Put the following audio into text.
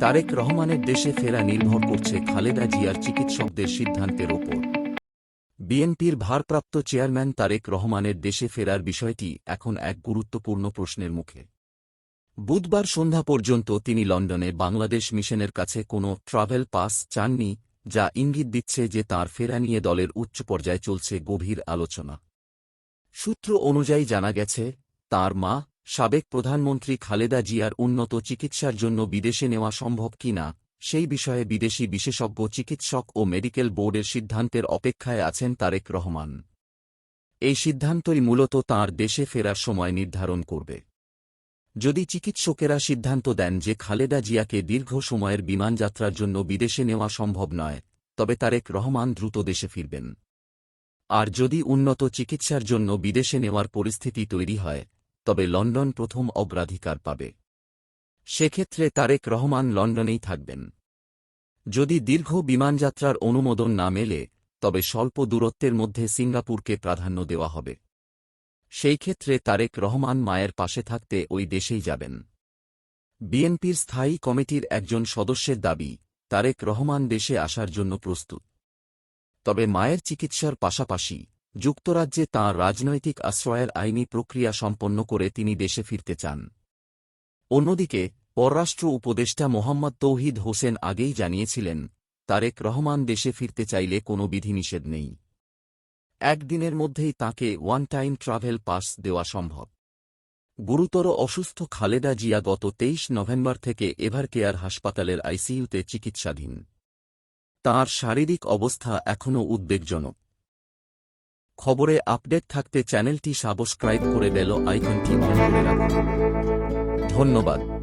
তারেক রহমানের দেশে ফেরা নির্ভর করছে খালেদা জিয়ার চিকিৎসকদের সিদ্ধান্তের ওপর। বিএনপির ভারপ্রাপ্ত চেয়ারম্যান তারেক রহমানের দেশে ফেরার বিষয়টি এখন এক গুরুত্বপূর্ণ প্রশ্নের মুখে। বুধবার সন্ধ্যা পর্যন্ত তিনি লন্ডনে বাংলাদেশ মিশনের কাছে কোনো ট্রাভেল পাস চাননি, যা ইঙ্গিত দিচ্ছে যে তার ফেরা নিয়ে দলের উচ্চ পর্যায়ে চলছে গভীর আলোচনা। সূত্র অনুযায়ী জানা গেছে, তার মা সাবেক প্রধানমন্ত্রী খালেদা জিয়ার উন্নত চিকিৎসার জন্য বিদেশে নেওয়া সম্ভব কিনা সেই বিষয়ে বিদেশি বিশেষজ্ঞ চিকিৎসক ও মেডিকেল বোর্ডের সিদ্ধান্তের অপেক্ষায় আছেন তারেক রহমান। এই সিদ্ধান্তই মূলত তাঁর দেশে ফেরার সময় নির্ধারণ করবে। যদি চিকিৎসকেরা সিদ্ধান্ত দেন যে খালেদা জিয়াকে দীর্ঘ সময়ের বিমানযাত্রার জন্য বিদেশে নেওয়া সম্ভব নয়, তবে তারেক রহমান দ্রুত দেশে ফিরবেন। আর যদি উন্নত চিকিৎসার জন্য বিদেশে নেওয়ার পরিস্থিতি তৈরি হয় তবে লন্ডন প্রথম অগ্রাধিকার পাবে। সেক্ষেত্রে তারেক রহমান লন্ডনেই থাকবেন। যদি দীর্ঘ বিমানযাত্রার অনুমোদন না মেলে, তবে স্বল্প দূরত্বের মধ্যে সিঙ্গাপুরকে প্রাধান্য দেওয়া হবে। সেই ক্ষেত্রে তারেক রহমান মায়ের পাশে থাকতে ওই দেশেই যাবেন। বিএনপির স্থায়ী কমিটির একজন সদস্যের দাবি, তারেক রহমান দেশে আসার জন্য প্রস্তুত। তবে মায়ের চিকিৎসার পাশাপাশি যুক্তরাজ্যে তাঁর রাজনৈতিক আশ্রয়ের আইনি প্রক্রিয়া সম্পন্ন করে তিনি দেশে ফিরতে চান। অন্যদিকে, পররাষ্ট্র উপদেষ্টা মোহাম্মদ তৌহিদ হোসেন আগেই জানিয়েছিলেন, তারেক রহমান দেশে ফিরতে চাইলে কোনো বিধিনিষেধ নেই। একদিনের মধ্যেই তাকে ওয়ান টাইম ট্রাভেল পাস দেওয়া সম্ভব। গুরুতর অসুস্থ খালেদা জিয়া গত তেইশ নভেম্বর থেকে এভার কেয়ার হাসপাতালের আইসিইউতে চিকিৎসাধীন। তাঁর শারীরিক অবস্থা এখনও উদ্বেগজনক। খবরে আপডেট থাকতে চ্যানেলটি সাবস্ক্রাইব করে বেল আইকনটি অন করে রাখুন। ধন্যবাদ।